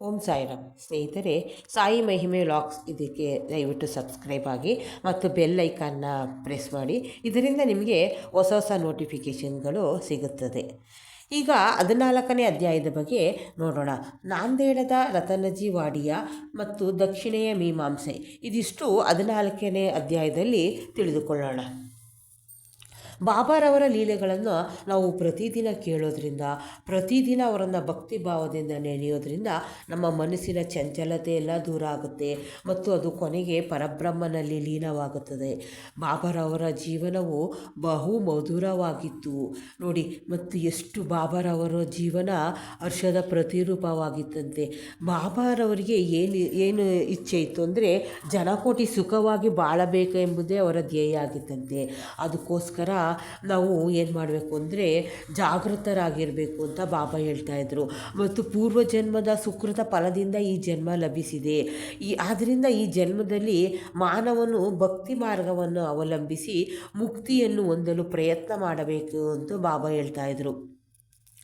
ಓಂ ಸಾಯಿರಾಮ್. ಸ್ನೇಹಿತರೆ, ಸಾಯಿ ಮಹಿಮೆ ಲಾಕ್ಸ್ ಇದಕ್ಕೆ ದಯವಿಟ್ಟು ಸಬ್ಸ್ಕ್ರೈಬ್ ಆಗಿ ಮತ್ತು ಬೆಲ್ ಐಕಾನ್ನ ಪ್ರೆಸ್ ಮಾಡಿ. ಇದರಿಂದ ನಿಮಗೆ ಹೊಸ ಹೊಸ ನೋಟಿಫಿಕೇಷನ್ಗಳು ಸಿಗುತ್ತದೆ. ಈಗ ಹದಿನಾಲ್ಕನೇ ಅಧ್ಯಾಯದ ಬಗ್ಗೆ ನೋಡೋಣ. ನಾಂದೇಡದ ರತನಜಿ ವಾಡಿಯ ಮತ್ತು ದಕ್ಷಿಣೆಯ ಮೀಮಾಂಸೆ. ಇದಿಷ್ಟು ಹದಿನಾಲ್ಕನೇ ಅಧ್ಯಾಯದಲ್ಲಿ ತಿಳಿದುಕೊಳ್ಳೋಣ. ಬಾಬಾರವರ ಲೀಲೆಗಳನ್ನು ನಾವು ಪ್ರತಿದಿನ ಕೇಳೋದ್ರಿಂದ, ಪ್ರತಿದಿನ ಅವರನ್ನು ಭಕ್ತಿ ಭಾವದಿಂದ ನೆನೆಯೋದ್ರಿಂದ ನಮ್ಮ ಮನಸ್ಸಿನ ಚಂಚಲತೆ ಎಲ್ಲ ದೂರ ಆಗುತ್ತೆ ಮತ್ತು ಅದು ಕೊನೆಗೆ ಪರಬ್ರಹ್ಮನಲ್ಲಿ ಲೀನವಾಗುತ್ತದೆ. ಬಾಬಾರವರ ಜೀವನವು ಬಹು ಮಧುರವಾಗಿತ್ತು. ನೋಡಿ, ಮತ್ತು ಎಷ್ಟು ಬಾಬಾರವರ ಜೀವನ ಹರ್ಷದ ಪ್ರತಿರೂಪವಾಗಿತ್ತಂತೆ. ಬಾಬಾರವರಿಗೆ ಏನು ಏನು ಇಚ್ಛೆ ಇತ್ತು ಅಂದರೆ ಜನಕೋಟಿ ಸುಖವಾಗಿ ಬಾಳಬೇಕು ಎಂಬುದೇ ಅವರ ಧ್ಯೇಯ ಆಗಿತ್ತಂತೆ. ಅದಕ್ಕೋಸ್ಕರ ನಾವು ಏನು ಮಾಡಬೇಕು ಅಂದರೆ ಜಾಗೃತರಾಗಿರಬೇಕು ಅಂತ ಬಾಬಾ ಹೇಳ್ತಾ ಇದ್ರು. ಮತ್ತು ಪೂರ್ವ ಜನ್ಮದ ಸುಕೃತ ಫಲದಿಂದ ಈ ಜನ್ಮ ಲಭಿಸಿದೆ. ಈ ಆದ್ದರಿಂದ ಈ ಜನ್ಮದಲ್ಲಿ ಮಾನವನು ಭಕ್ತಿ ಮಾರ್ಗವನ್ನು ಅವಲಂಬಿಸಿ ಮುಕ್ತಿಯನ್ನು ಹೊಂದಲು ಪ್ರಯತ್ನ ಮಾಡಬೇಕು ಅಂತ ಬಾಬಾ ಹೇಳ್ತಾ ಇದ್ರು.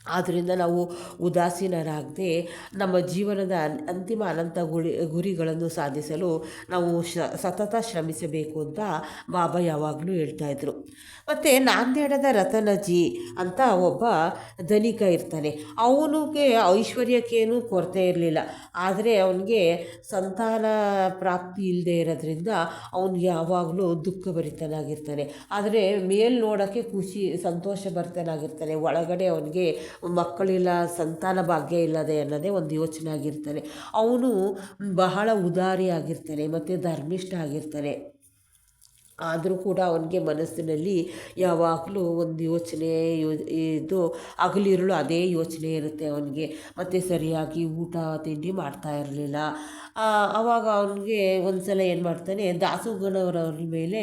ಆದ್ದರಿಂದ ನಾವು ಉದಾಸೀನರಾಗದೆ ನಮ್ಮ ಜೀವನದ ಅಂತಿಮ ಅನಂತ ಗುರಿ, ಗುರಿಗಳನ್ನು ಸಾಧಿಸಲು ನಾವು ಶ, ಸತತ ಶ್ರಮಿಸಬೇಕು ಅಂತ ಬಾಬಾ ಯಾವಾಗಲೂ ಹೇಳ್ತಾಯಿದ್ರು ಮತ್ತು ನಾಂದೇಡದ ರತನಜಿ ಅಂತ ಒಬ್ಬ ಧನಿಕ ಇರ್ತಾನೆ. ಅವನಿಗೆ ಐಶ್ವರ್ಯಕ್ಕೇನು ಕೊರತೆ ಇರಲಿಲ್ಲ. ಆದರೆ ಅವನಿಗೆ ಸಂತಾನ ಪ್ರಾಪ್ತಿ ಇಲ್ಲದೆ ಇರೋದ್ರಿಂದ ಅವನು ಯಾವಾಗಲೂ ದುಃಖ ಭರಿತನಾಗಿರ್ತಾನೆ ಆದರೆ ಮೇಲ್ ನೋಡೋಕ್ಕೆ ಖುಷಿ, ಸಂತೋಷ ಭರಿತನಾಗಿರ್ತಾನೆ. ಒಳಗಡೆ ಅವನಿಗೆ ಮಕ್ಕಳಿಲ್ಲ, ಸಂತಾನ ಭಾಗ್ಯ ಇಲ್ಲದೆ ಅನ್ನೋದೇ ಒಂದು ಯೋಚನೆ ಆಗಿರ್ತಾನೆ ಅವನು ಬಹಳ ಉದಾರಿ ಆಗಿರ್ತಾನೆ ಮತ್ತು ಧರ್ಮಿಷ್ಠ ಆಗಿರ್ತಾನೆ ಆದರೂ ಕೂಡ ಅವನಿಗೆ ಮನಸ್ಸಿನಲ್ಲಿ ಯಾವಾಗಲೂ ಒಂದು ಯೋಚನೆ, ಯೋ, ಇದು ಹಗಲಿರುಳು ಅದೇ ಯೋಚನೆ ಇರುತ್ತೆ ಅವನಿಗೆ. ಮತ್ತು ಸರಿಯಾಗಿ ಊಟ ತಿಂಡಿ ಮಾಡ್ತಾ ಇರಲಿಲ್ಲ. ಆವಾಗ ಅವನಿಗೆ ಒಂದು ಸಲ ಏನು ಮಾಡ್ತಾನೆ ದಾಸುಗಣವರವ್ರ ಮೇಲೆ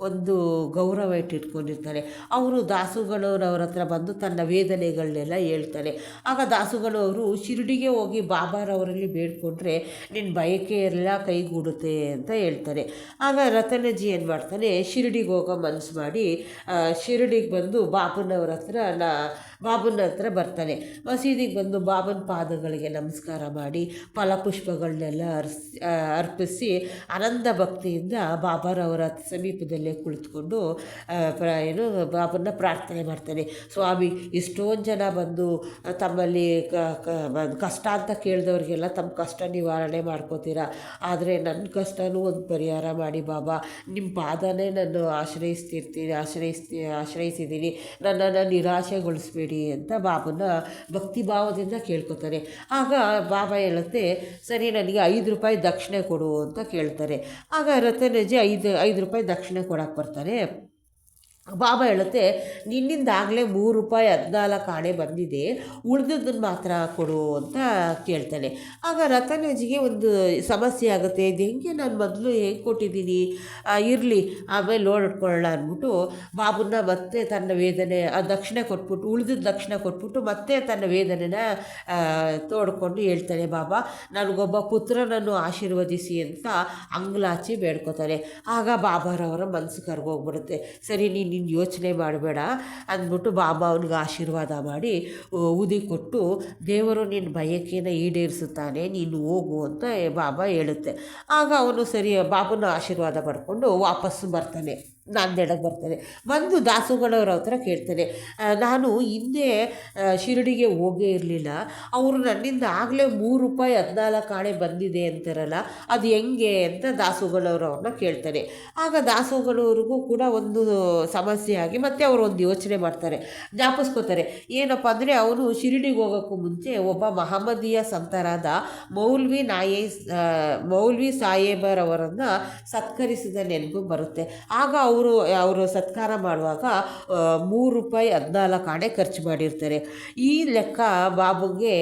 ಒಂದು ಗೌರವ ಇಟ್ಟಿಟ್ಕೊಂಡಿರ್ತಾನೆ. ಅವರು ದಾಸುಗಣವರವ್ರ ಹತ್ರ ಬಂದು ತನ್ನ ವೇದನೆಗಳನ್ನೆಲ್ಲ ಹೇಳ್ತಾನೆ. ಆಗ ದಾಸುಗಣವರು ಶಿರಡಿಗೆ ಹೋಗಿ ಬಾಬಾರವರಲ್ಲಿ ಬೇಡ್ಕೊಂಡ್ರೆ ನಿನ್ನ ಬಯಕೆ ಎಲ್ಲ ಕೈಗೂಡುತ್ತೆ ಅಂತ ಹೇಳ್ತಾರೆ. ಆಗ ರತನಜಿ ಏನು ಮಾಡ್ತಾನೆ ಶಿರಡಿಗೆ ಹೋಗೋ ಮನಸ್ಸು ಮಾಡಿ ಶಿರಡಿಗೆ ಬಂದು ಬಾಬನವ್ರ ಹತ್ರ ನಾ, ಬಾಬನ ಹತ್ರ ಬರ್ತಾನೆ. ಮಸೀದಿಗೆ ಬಂದು ಬಾಬನ ಪಾದಗಳಿಗೆ ನಮಸ್ಕಾರ ಮಾಡಿ, ಫಲಪುಷ್ಪಗಳನ್ನೆಲ್ಲ ಅರ್ಸ್ ಅರ್ಪಿಸಿ ಆನಂದ ಭಕ್ತಿಯಿಂದ ಬಾಬಾರವರ ಸಮೀಪದಲ್ಲೇ ಕುಳಿತುಕೊಂಡು ಏನು, ಬಾಬನ್ನ ಪ್ರಾರ್ಥನೆ ಮಾಡ್ತಾನೆ. ಸ್ವಾಮಿ ಎಷ್ಟೊಂದು ಜನ ಬಂದು ತಮ್ಮಲ್ಲಿ ಕಷ್ಟ ಅಂತ ಕೇಳಿದವ್ರಿಗೆಲ್ಲ ತಮ್ಮ ಕಷ್ಟ ನಿವಾರಣೆ ಮಾಡ್ಕೋತೀರ? ಆದರೆ ನನ್ನ ಕಷ್ಟನೂ ಒಂದು ಪರಿಹಾರ ಮಾಡಿ ಬಾಬಾ ನಿಮ್ಮ ಪಾದನೇ ನಾನು ಆಶ್ರಯಿಸ್ತಿರ್ತೀನಿ ಆಶ್ರಯಿಸ್ತಿ ಆಶ್ರಯಿಸಿದ್ದೀನಿ ನನ್ನನ್ನು ನಿರಾಶೆಗೊಳಿಸ್ಬೇಡಿ ಅಂತ ಬಾಬನ ಭಕ್ತಿ ಭಾವದಿಂದ ಕೇಳ್ಕೊತಾರೆ. ಆಗ ಬಾಬಾ ಹೇಳುತ್ತೆ, ಸರಿ, ನನಗೆ ಐದು ರೂಪಾಯಿ ದಕ್ಷಿಣೆ ಕೊಡು ಅಂತ ಕೇಳ್ತಾರೆ. ಆಗ ರತನಜಿ ಐದು ಐದು ರೂಪಾಯಿ ದಕ್ಷಿಣೆ ಕೊಡಕ್ಕೆ ಬರ್ತಾರೆ. ಬಾಬಾ ಹೇಳುತ್ತೆ, ನಿನ್ನಿಂದಾಗಲೇ ಮೂರು ರೂಪಾಯಿ ಹದಿನಾಲ್ಕು ಆಣೆ ಬಂದಿದೆ ಉಳಿದದನ್ನು ಮಾತ್ರ ಕೊಡು ಅಂತ ಕೇಳ್ತಾನೆ. ಆಗ ರತನಜಿಗೆ ಒಂದು ಸಮಸ್ಯೆ ಆಗುತ್ತೆ, ಇದು ಹೆಂಗೆ ನಾನು ಮೊದಲು ಹೇಗೆ ಕೊಟ್ಟಿದ್ದೀನಿ? ಇರಲಿ, ಆಮೇಲೆ ನೋಡ್ಕೊಳ್ಳೋಣ ಅಂದ್ಬಿಟ್ಟು ಬಾಬುನ ಮತ್ತೆ ತನ್ನ ವೇದನೆ, ಆ ದಕ್ಷಿಣ ಕೊಟ್ಬಿಟ್ಟು ಉಳಿದ ದಕ್ಷಿಣ ಕೊಟ್ಬಿಟ್ಟು ಮತ್ತೆ ತನ್ನ ವೇದನೆನ ತೋಡ್ಕೊಂಡು ಹೇಳ್ತಾನೆ ಬಾಬಾ, ನನಗೊಬ್ಬ ಪುತ್ರನನ್ನು ಆಶೀರ್ವದಿಸಿ ಅಂತ ಅಂಗ್ಲಾಚಿ ಬೇಡ್ಕೋತಾನೆ. ಆಗ ಬಾಬಾರವರ ಮನಸ್ಸು ಕರ್ಗೋಗ್ಬಿಡುತ್ತೆ. ಸರಿ, ನೀನು ನೀನು ಯೋಚನೆ ಮಾಡಬೇಡ. ಅಂದ್ಬಿಟ್ಟು ಬಾಬಾ ಅವನಿಗೆ ಆಶೀರ್ವಾದ ಮಾಡಿ ಊದಿ ಕೊಟ್ಟು, ದೇವರು ನಿನ್ನ ಬಯಕೆಯನ್ನು ಈಡೇರಿಸುತ್ತಾನೆ, ನೀನು ಹೋಗು ಅಂತ ಬಾಬಾ ಹೇಳುತ್ತೆ. ಆಗ ಅವನು ಸರಿ, ಬಾಬನ ಆಶೀರ್ವಾದ ಪಡ್ಕೊಂಡು ವಾಪಸ್ಸು ಬರ್ತಾನೆ. ನಾಂದೇಡಕ್ಕೆ ಬರ್ತಾನೆ ಬಂದು ದಾಸುಗಳವ್ರ ಹತ್ರ ಕೇಳ್ತಾನೆ ನಾನು ಹಿಂದೆ ಶಿರಡಿಗೆ ಹೋಗೇ ಇರಲಿಲ್ಲ. ಅವರು ನನ್ನಿಂದ ಆಗಲೇ ಮೂರು ರೂಪಾಯಿ ಹದಿನಾಲ್ಕು ಆಣೆ ಬಂದಿದೆ ಅಂತಾರಲ್ಲ, ಅದು ಹೆಂಗೆ ಅಂತ ದಾಸುಗಳವ್ರು ಕೇಳ್ತಾರೆ ಆಗ ದಾಸುಗಳವ್ರಿಗೂ ಕೂಡ ಒಂದು ಸಮಸ್ಯೆ ಆಗಿ ಮತ್ತೆ ಅವರು ಒಂದು ಯೋಚನೆ ಮಾಡ್ತಾರೆ. ಜ್ಞಾಪಿಸ್ಕೋತಾರೆ, ಏನಪ್ಪ ಅಂದರೆ ಅವನು ಶಿರಡಿಗೆ ಹೋಗೋಕ್ಕೂ ಮುಂಚೆ ಒಬ್ಬ ಮಹಮ್ಮದೀಯ ಸಂತರಾದ ಮೌಲ್ವಿ ನಾಯೇ ಮೌಲ್ವಿ ಸಾಹೇಬರವರನ್ನು ಸತ್ಕರಿಸಿದ ನೆನಪು ಬರುತ್ತೆ. ಆಗ ಅವರು ಅವರು ಅವರು ಸತ್ಕಾರ ಮಾಡುವಾಗ ಮೂರು ರೂಪಾಯಿ ಹದಿನಾಲ್ಕು ಆಣೆ ಖರ್ಚು ಮಾಡಿರ್ತಾರೆ. ಈ ಲೆಕ್ಕ ಬಾಬುಗೆ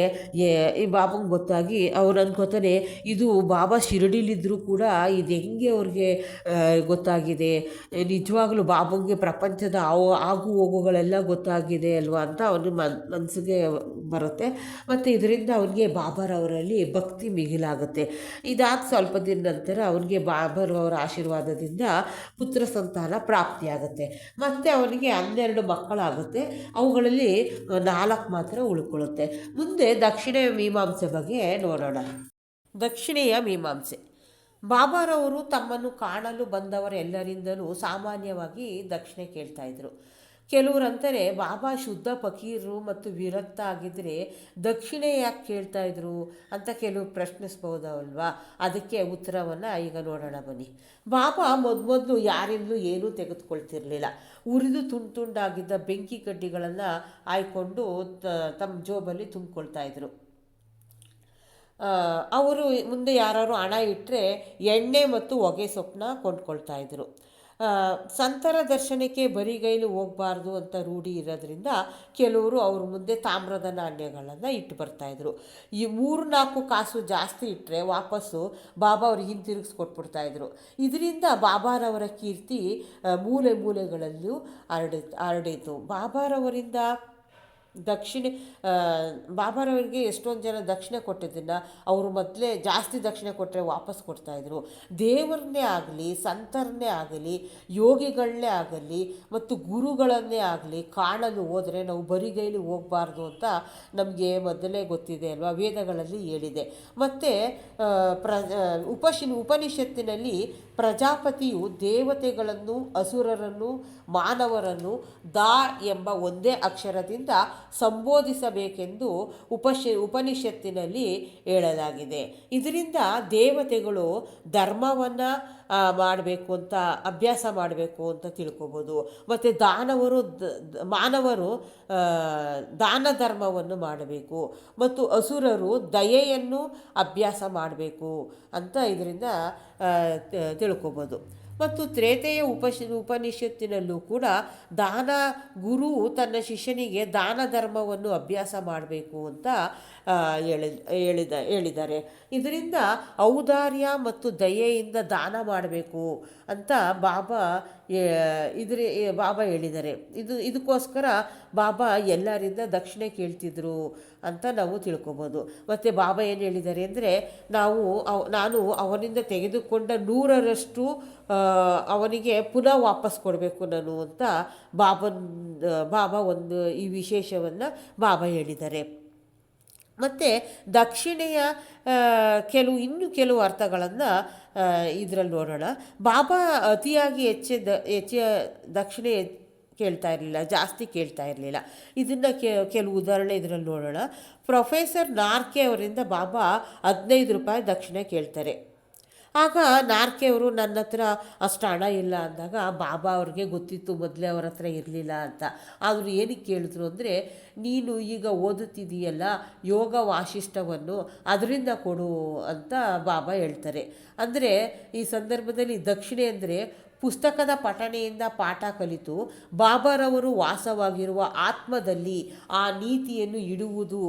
ಈ ಬಾಬುಗೆ ಗೊತ್ತಾಗಿ ಅವ್ರು ಅನ್ಕೋತಾನೆ ಇದು ಬಾಬಾ ಶಿರಡಿಲಿದ್ದರೂ ಕೂಡ ಇದು ಹೆಂಗೆ ಅವ್ರಿಗೆ ಗೊತ್ತಾಗಿದೆ? ನಿಜವಾಗ್ಲೂ ಬಾಬುಗೆ ಪ್ರಪಂಚದ ಆಗು ಹೋಗುಗಳೆಲ್ಲ ಗೊತ್ತಾಗಿದೆ ಅಲ್ವಾ ಅಂತ ಅವನು ಮನ್ ಮನಸ್ಸಿಗೆ ಬರುತ್ತೆ. ಮತ್ತು ಇದರಿಂದ ಅವ್ನಿಗೆ ಬಾಬರ್ ಅವರಲ್ಲಿ ಭಕ್ತಿ ಮಿಗಿಲಾಗುತ್ತೆ. ಇದಾದ ಸ್ವಲ್ಪ ದಿನ ನಂತರ ಅವ್ನಿಗೆ ಬಾಬರ್ ಅವರ ಆಶೀರ್ವಾದದಿಂದ ಪುತ್ರ ಸಂತಾನ ಪ್ರಾಪ್ತಿಯಾಗುತ್ತೆ. ಮತ್ತು ಅವನಿಗೆ ಹನ್ನೆರಡು ಮಕ್ಕಳಾಗುತ್ತೆ. ಅವುಗಳಲ್ಲಿ ನಾಲ್ಕು ಮಾತ್ರ ಉಳ್ಕೊಳ್ಳುತ್ತೆ. ಮುಂದೆ ದಕ್ಷಿಣ ಮೀಮಾಂಸೆ ಬಗ್ಗೆ ನೋಡೋಣ. ದಕ್ಷಿಣೆಯ ಮೀಮಾಂಸೆ. ಬಾಬಾರವರು ತಮ್ಮನ್ನು ಕಾಣಲು ಬಂದವರೆಲ್ಲರಿಂದಲೂ ಸಾಮಾನ್ಯವಾಗಿ ದಕ್ಷಿಣೆ ಕೇಳ್ತಾ ಇದ್ರು. ಕೆಲವರಂತಾರೆ ಬಾಬಾ ಶುದ್ಧ ಫಕೀರರು ಮತ್ತು ವಿರಕ್ತ ಆಗಿದ್ದರೆ ದಕ್ಷಿಣೆ ಯಾಕೆ ಕೇಳ್ತಾ ಇದ್ರು ಅಂತ ಕೆಲವು ಪ್ರಶ್ನಿಸ್ಬೋದಲ್ವಾ ಅದಕ್ಕೆ ಉತ್ತರವನ್ನು ಈಗ ನೋಡೋಣ ಬನ್ನಿ. ಬಾಬಾ ಮೊದಮೊದಲು ಯಾರಿಂದಲೂ ಏನೂ ತೆಗೆದುಕೊಳ್ತಿರಲಿಲ್ಲ. ಉರಿದು ತುಂಡು ತುಂಡಾಗಿದ್ದ ಬೆಂಕಿ ಕಡ್ಡಿಗಳನ್ನು ಆಯ್ಕೊಂಡು ತಮ್ಮ ಜೋಬಲ್ಲಿ ತುಂಬಿಕೊಳ್ತಾ ಇದ್ರು. ಅವರು ಮುಂದೆ ಯಾರು ಹಣ ಇಟ್ಟರೆ ಎಣ್ಣೆ ಮತ್ತು ಹೊಗೆ ಸೊಪ್ಪನ್ನ ಕೊಂಡ್ಕೊಳ್ತಾ ಇದ್ರು. ಸಂತರ ದರ್ಶನಕ್ಕೆ ಬರಿಗೈಲು ಹೋಗಬಾರ್ದು ಅಂತ ರೂಢಿ ಇರೋದ್ರಿಂದ ಕೆಲವರು ಅವ್ರ ಮುಂದೆ ತಾಮ್ರದ ನಾಣ್ಯಗಳನ್ನು ಇಟ್ಟು ಬರ್ತಾಯಿದ್ರು ಈ ಮೂರು ನಾಲ್ಕು ಕಾಸು ಜಾಸ್ತಿ ಇಟ್ಟರೆ ವಾಪಸ್ಸು ಬಾಬಾ ಅವ್ರಿಗೆ ಹಿಂತಿರುಗಿಸ್ಕೊಟ್ಬಿಡ್ತಾಯಿದ್ರು ಇದರಿಂದ ಬಾಬಾರವರ ಕೀರ್ತಿ ಮೂಲೆ ಮೂಲೆಗಳಲ್ಲೂ ಹರಡಿ, ಹರಡಿತು. ಬಾಬಾರವರಿಂದ ದಕ್ಷಿಣೆ ಬಾಬಾರವರಿಗೆ ಎಷ್ಟೊಂದು ಜನ ದಕ್ಷಿಣೆ ಕೊಟ್ಟಿದ್ದನ್ನು ಅವರು ಮೊದಲೇ ಜಾಸ್ತಿ ದಕ್ಷಿಣೆ ಕೊಟ್ಟರೆ ವಾಪಸ್ ಕೊಡ್ತಾಯಿದ್ರು ದೇವರನ್ನೇ ಆಗಲಿ, ಸಂತರನ್ನೇ ಆಗಲಿ ಯೋಗಿಗಳನ್ನೇ ಆಗಲಿ ಮತ್ತು ಗುರುಗಳನ್ನೇ ಆಗಲಿ ಕಾಣಲು ಹೋದರೆ ನಾವು ಬರಿಗೈಲಿ ಹೋಗಬಾರ್ದು ಅಂತ ನಮಗೆ ಮೊದಲೇ ಗೊತ್ತಿದೆ ಅಲ್ವಾ? ವೇದಗಳಲ್ಲಿ ಹೇಳಿದೆ. ಮತ್ತು ಪ್ರ ಉಪಶಿ, ಉಪನಿಷತ್ತಿನಲ್ಲಿ ಪ್ರಜಾಪತಿಯು ದೇವತೆಗಳನ್ನು, ಅಸುರರನ್ನು ಮಾನವರನ್ನು ದಾ ಎಂಬ ಒಂದೇ ಅಕ್ಷರದಿಂದ ಸಂಬೋಧಿಸಬೇಕೆಂದು ಉಪಶ, ಉಪನಿಷತ್ತಿನಲ್ಲಿ ಹೇಳಲಾಗಿದೆ. ಇದರಿಂದ ದೇವತೆಗಳು ಧರ್ಮವನ್ನು ಮಾಡಬೇಕು ಅಂತ, ಅಭ್ಯಾಸ ಮಾಡಬೇಕು ಅಂತ ತಿಳ್ಕೊಬೋದು. ಮತ್ತು ದಾನವರು ಮಾನವರು ದಾನ ಧರ್ಮವನ್ನು ಮಾಡಬೇಕು. ಮತ್ತು ಅಸುರರು ದಯೆಯನ್ನು ಅಭ್ಯಾಸ ಮಾಡಬೇಕು ಅಂತ ಇದರಿಂದ ತಿಳ್ಕೊಬೋದು. ಮತ್ತು ತ್ರೇತೆಯ ಉಪಶ ಉಪನಿಷತ್ತಿನಲ್ಲೂ ಕೂಡ ದಾನ ಗುರು ತನ್ನ ಶಿಷ್ಯನಿಗೆ ದಾನ ಧರ್ಮವನ್ನು ಅಭ್ಯಾಸ ಮಾಡಬೇಕು ಅಂತ ಹೇಳಿ ಹೇಳಿದ ಹೇಳಿದ್ದಾರೆ. ಇದರಿಂದ ಔದಾರ್ಯ ಮತ್ತು ದಯೆಯಿಂದ ದಾನ ಮಾಡಬೇಕು ಅಂತ ಬಾಬಾ ಇದ್ರ ಬಾಬಾ ಹೇಳಿದ್ದಾರೆ. ಇದು, ಇದಕ್ಕೋಸ್ಕರ ಬಾಬಾ ಎಲ್ಲರಿಂದ ದಕ್ಷಿಣೆ ಕೇಳ್ತಿದ್ರು ಅಂತ ನಾವು ತಿಳ್ಕೊಬೋದು. ಮತ್ತು ಬಾಬಾ ಏನು ಹೇಳಿದ್ದಾರೆ ಅಂದರೆ, ನಾವು ನಾನು ಅವನಿಂದ ತೆಗೆದುಕೊಂಡ ನೂರರಷ್ಟು ಅವನಿಗೆ ಪುನಃ ವಾಪಸ್ ಕೊಡಬೇಕು ನಾನು ಅಂತ ಬಾಬನ್, ಬಾಬಾ ಒಂದು ಈ ವಿಶೇಷವನ್ನು ಬಾಬಾ ಹೇಳಿದ್ದಾರೆ. ಮತ್ತು ದಕ್ಷಿಣೆಯ ಕೆಲವು, ಇನ್ನೂ ಕೆಲವು ಅರ್ಥಗಳನ್ನು ಇದರಲ್ಲಿ ನೋಡೋಣ. ಬಾಬಾ ಅತಿಯಾಗಿ ಹೆಚ್ಚೆ ದ ಹೆಚ್ಚೆ ದಕ್ಷಿಣೆ ಕೇಳ್ತಾ ಇರಲಿಲ್ಲ, ಜಾಸ್ತಿ ಕೇಳ್ತಾ ಇರಲಿಲ್ಲ. ಇದನ್ನು ಕೆಲವು ಉದಾಹರಣೆ ಇದರಲ್ಲಿ ನೋಡೋಣ. ಪ್ರೊಫೆಸರ್ ನಾರ್ಕೆ ಅವರಿಂದ ಬಾಬಾ ಹದಿನೈದು ರೂಪಾಯಿ ದಕ್ಷಿಣೆ ಕೇಳ್ತಾರೆ. ಆಗ ನಾರ್ಕೆಯವರು ನನ್ನ ಹತ್ರ, ಅಷ್ಟು ಹಣ ಇಲ್ಲ ಅಂದಾಗ ಬಾಬಾ ಅವ್ರಿಗೆ ಗೊತ್ತಿತ್ತು ಮೊದಲೇ ಅವ್ರ ಹತ್ರ ಇರಲಿಲ್ಲ ಅಂತ. ಆದರೂ ಏನಕ್ಕೆ ಕೇಳಿದ್ರು ಅಂದರೆ, ನೀನು ಈಗ ಓದುತ್ತಿದೆಯಲ್ಲ, ಯೋಗ ವಾಶಿಷ್ಟವನ್ನು ಅದರಿಂದ ಕೊಡು ಅಂತ ಬಾಬಾ ಹೇಳ್ತಾರೆ. ಅಂದರೆ ಈ ಸಂದರ್ಭದಲ್ಲಿ ದಕ್ಷಿಣೆ ಅಂದರೆ ಪುಸ್ತಕದ ಪಠಣೆಯಿಂದ ಪಾಠ ಕಲಿತು ಬಾಬಾರವರು ವಾಸವಾಗಿರುವ ಆತ್ಮದಲ್ಲಿ ಆ ನೀತಿಯನ್ನು ಇಡುವುದು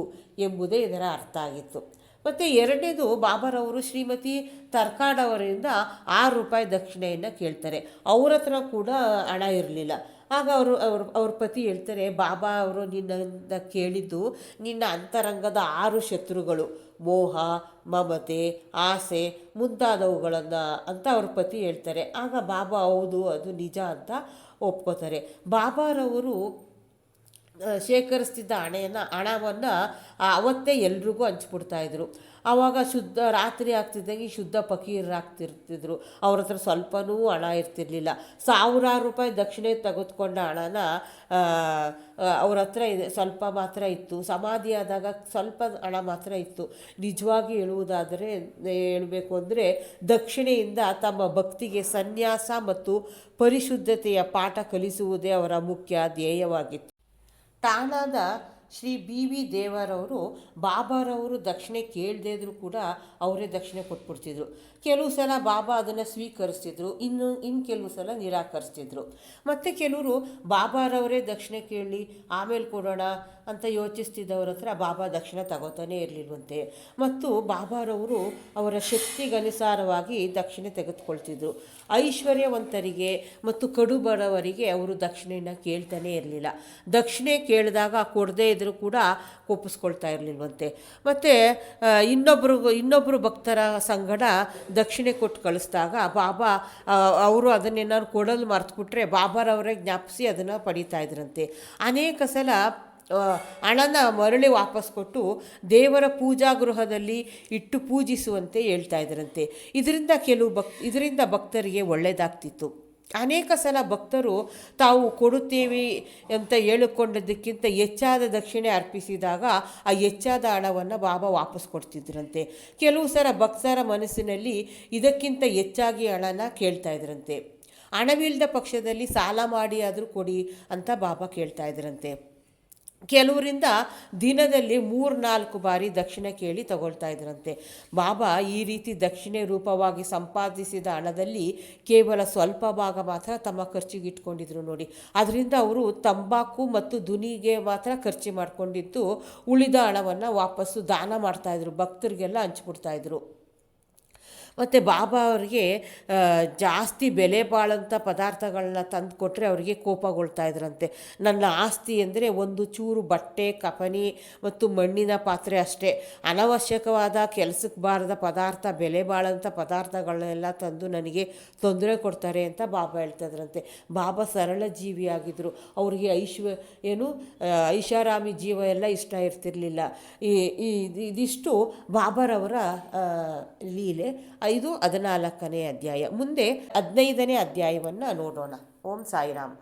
ಎಂಬುದೇ ಇದರ ಅರ್ಥ ಆಗಿತ್ತು. ಮತ್ತು ಎರಡನೇದು ಬಾಬರವರು ಶ್ರೀಮತಿ ತರ್ಕಾಡ್ ಅವರಿಂದ ಆರು ರೂಪಾಯಿ ದಕ್ಷಿಣೆಯನ್ನು ಕೇಳ್ತಾರೆ. ಅವ್ರ ಹತ್ರ ಕೂಡ ಹಣ ಇರಲಿಲ್ಲ. ಆಗ ಅವರು, ಅವ್ರ ಅವ್ರ ಪತಿ ಹೇಳ್ತಾರೆ, ಬಾಬಾ ಅವರು ನಿನ್ನಿಂದ ಕೇಳಿದ್ದು ನಿನ್ನ ಅಂತರಂಗದ ಆರು ಶತ್ರುಗಳು. ಮೋಹ, ಮಮತೆ, ಆಸೆ ಮುಂತಾದವುಗಳನ್ನು ಅಂತ ಅವ್ರ ಪತಿ ಹೇಳ್ತಾರೆ. ಆಗ ಬಾಬಾ, ಹೌದು, ಅದು ನಿಜ ಅಂತ ಒಪ್ಕೋತಾರೆ. ಬಾಬಾರವರು ಶೇಖರಿಸ್ತಿದ್ದ ಹಣೆಯನ್ನು, ಹಣವನ್ನು ಅವತ್ತೇ ಎಲ್ರಿಗೂ ಹಂಚ್ಬಿಡ್ತಾಯಿದ್ರು ಆವಾಗ ಶುದ್ಧ, ರಾತ್ರಿ ಆಗ್ತಿದ್ದಂಗೆ ಶುದ್ಧ ಆಗ್ತಿರ್ತಿದ್ರು. ಅವ್ರ ಹತ್ರ ಸ್ವಲ್ಪನೂ ಹಣ ಇರ್ತಿರ್ಲಿಲ್ಲ. ಸಾವಿರಾರು ರೂಪಾಯಿ ದಕ್ಷಿಣೆ ತೆಗೆದುಕೊಂಡ ಹಣನ ಅವ್ರ ಹತ್ರ ಇದೆ, ಸ್ವಲ್ಪ ಮಾತ್ರ ಇತ್ತು. ಸಮಾಧಿ ಆದಾಗ ಸ್ವಲ್ಪ ಹಣ ಮಾತ್ರ ಇತ್ತು. ನಿಜವಾಗಿ ಹೇಳುವುದಾದರೆ, ಹೇಳಬೇಕು ಅಂದರೆ, ದಕ್ಷಿಣೆಯಿಂದ ತಮ್ಮ ಭಕ್ತಿಗೆ ಸನ್ಯಾಸ ಮತ್ತು ಪರಿಶುದ್ಧತೆಯ ಪಾಠ ಕಲಿಸುವುದೇ ಅವರ ಮುಖ್ಯ ಧ್ಯೇಯವಾಗಿತ್ತು. ಠಾಣಾದ ಶ್ರೀ ಬಿ ವಿ ದೇವರವರು ಬಾಬಾರವರು ದಕ್ಷಿಣೆ ಕೇಳದೇ ಇದ್ದರೂ ಕೂಡ ಅವರೇ ದಕ್ಷಿಣೆ ಕೊಟ್ಬಿಡ್ತಿದ್ರು. ಕೆಲವು ಸಲ ಬಾಬಾ ಅದನ್ನು ಸ್ವೀಕರಿಸ್ತಿದ್ರು. ಇನ್ನು ಇನ್ನು ಕೆಲವು ಸಲ ನಿರಾಕರಿಸ್ತಿದ್ರು. ಮತ್ತು ಕೆಲವರು ಬಾಬಾರವರೇ ದಕ್ಷಿಣೆ ಕೇಳಿ, ಆಮೇಲೆ ಕೊಡೋಣ ಅಂತ ಯೋಚಿಸ್ತಿದ್ದವ್ರ ಹತ್ರ ಬಾಬಾ ದಕ್ಷಿಣ ತಗೋತಾನೆ ಇರಲಿಲ್ವಂತೆ. ಮತ್ತು ಬಾಬಾರವರು ಅವರ ಶಕ್ತಿಗನುಸಾರವಾಗಿ ದಕ್ಷಿಣೆ ತೆಗೆದುಕೊಳ್ತಿದ್ರು. ಐಶ್ವರ್ಯವಂತರಿಗೆ ಮತ್ತು ಕಡುಬಡವರಿಗೆ ಅವರು ದಕ್ಷಿಣೆಯನ್ನು ಕೇಳ್ತಾನೆ ಇರಲಿಲ್ಲ. ದಕ್ಷಿಣೆ ಕೇಳಿದಾಗ ಕೊಡದೇ ಇದ್ದರೂ ಕೂಡ ಒಪ್ಪಿಸ್ಕೊಳ್ತಾ ಇರಲಿಲ್ವಂತೆ. ಮತ್ತು ಇನ್ನೊಬ್ಬರು ಇನ್ನೊಬ್ಬರು ಭಕ್ತರ ಸಂಗಡ ದಕ್ಷಿಣೆ ಕೊಟ್ಟು ಕಳಿಸಿದಾಗ ಬಾಬಾ ಅವರು ಅದನ್ನೇನಾದ್ರು ಕೊಡಲು ಮರೆತುಬಿಟ್ರೆ ಬಾಬಾರವರೇ ಜ್ಞಾಪಿಸಿ ಅದನ್ನು ಪಡೀತಾ ಇದ್ರಂತೆ. ಅನೇಕ ಸಲ ಹಣನ ಮರಳಿ ವಾಪಸ್ ಕೊಟ್ಟು ದೇವರ ಪೂಜಾ ಗೃಹದಲ್ಲಿ ಇಟ್ಟು ಪೂಜಿಸುವಂತೆ ಹೇಳ್ತಾ ಇದ್ರಂತೆ. ಇದರಿಂದ ಕೆಲವು ಭಕ್, ಇದರಿಂದ ಭಕ್ತರಿಗೆ ಒಳ್ಳೆಯದಾಗ್ತಿತ್ತು ಅನೇಕ ಸಲ ಭಕ್ತರು ತಾವು ಕೊಡುತ್ತೇವೆ ಅಂತ ಹೇಳಿಕೊಂಡಿದ್ದಕ್ಕಿಂತ ಹೆಚ್ಚಾದ ದಕ್ಷಿಣೆ ಅರ್ಪಿಸಿದಾಗ ಆ ಹೆಚ್ಚಾದ ಹಣವನ್ನು ಬಾಬಾ ವಾಪಸ್ ಕೊಡ್ತಿದ್ರಂತೆ. ಕೆಲವು ಸಲ ಭಕ್ತರ ಮನಸ್ಸಿನಲ್ಲಿ ಇದಕ್ಕಿಂತ ಹೆಚ್ಚಾಗಿ ಹಣನ ಕೇಳ್ತಾ ಇದ್ರಂತೆ. ಹಣವಿಲ್ಲದ ಪಕ್ಷದಲ್ಲಿ ಸಾಲ ಮಾಡಿ ಆದರೂ ಕೊಡಿ ಅಂತ ಬಾಬಾ ಕೇಳ್ತಾ ಇದ್ರಂತೆ. ಕೆಲವರಿಂದ ದಿನದಲ್ಲಿ ಮೂರು ನಾಲ್ಕು ಬಾರಿ ದಕ್ಷಿಣೆ ಕೇಳಿ ತಗೊಳ್ತಾ ಇದ್ರಂತೆ. ಬಾಬಾ ಈ ರೀತಿ ದಕ್ಷಿಣೆ ರೂಪವಾಗಿ ಸಂಪಾದಿಸಿದ ಹಣದಲ್ಲಿ ಕೇವಲ ಸ್ವಲ್ಪ ಭಾಗ ಮಾತ್ರ ತಮ್ಮ ಖರ್ಚಿಗೆ ಇಟ್ಕೊಂಡಿದ್ರು ನೋಡಿ. ಅದರಿಂದ ಅವರು ತಂಬಾಕು ಮತ್ತು ದುನಿಗೆ ಮಾತ್ರ ಖರ್ಚು ಮಾಡ್ಕೊಂಡಿದ್ದು ಉಳಿದ ಹಣವನ್ನು ವಾಪಸ್ಸು ದಾನ ಮಾಡ್ತಾಯಿದ್ರು ಭಕ್ತರಿಗೆಲ್ಲ ಹಂಚ್ಬಿಡ್ತಾಯಿದ್ರು ಮತ್ತು ಬಾಬಾ ಅವರಿಗೆ ಜಾಸ್ತಿ ಬೆಲೆ ಬಾಳಂಥ ಪದಾರ್ಥಗಳನ್ನ ತಂದು ಕೊಟ್ಟರೆ ಅವರಿಗೆ ಕೋಪಗೊಳ್ತಾ ಇದ್ರಂತೆ. ನನ್ನ ಆಸ್ತಿ ಅಂದರೆ ಒಂದು ಚೂರು ಬಟ್ಟೆ ಕಪನಿ ಮತ್ತು ಮಣ್ಣಿನ ಪಾತ್ರೆ ಅಷ್ಟೇ. ಅನವಶ್ಯಕವಾದ ಕೆಲಸಕ್ಕೆ ಬಾರದ ಪದಾರ್ಥ, ಬೆಲೆ ಬಾಳಂಥ ಪದಾರ್ಥಗಳನ್ನೆಲ್ಲ ತಂದು ನನಗೆ ತೊಂದರೆ ಕೊಡ್ತಾರೆ ಅಂತ ಬಾಬಾ ಹೇಳ್ತಾ ಇದ್ರಂತೆ. ಬಾಬಾ ಸರಳ ಜೀವಿಯಾಗಿದ್ದರು ಅವರಿಗೆ ಐಶ್ವ, ಏನು ಐಷಾರಾಮಿ ಜೀವ ಎಲ್ಲ ಇಷ್ಟ ಇರ್ತಿರಲಿಲ್ಲ. ಈ- ಇದಿಷ್ಟು ಬಾಬಾರವರ ಲೀಲೆ ಐದು ಹದಿನಾಲ್ಕನೇ ಅಧ್ಯಾಯ. ಮುಂದೆ ಹದಿನೈದನೇ ಅಧ್ಯಾಯವನ್ನು ನೋಡೋಣ. ಓಂ ಸಾಯಿರಾಮ್.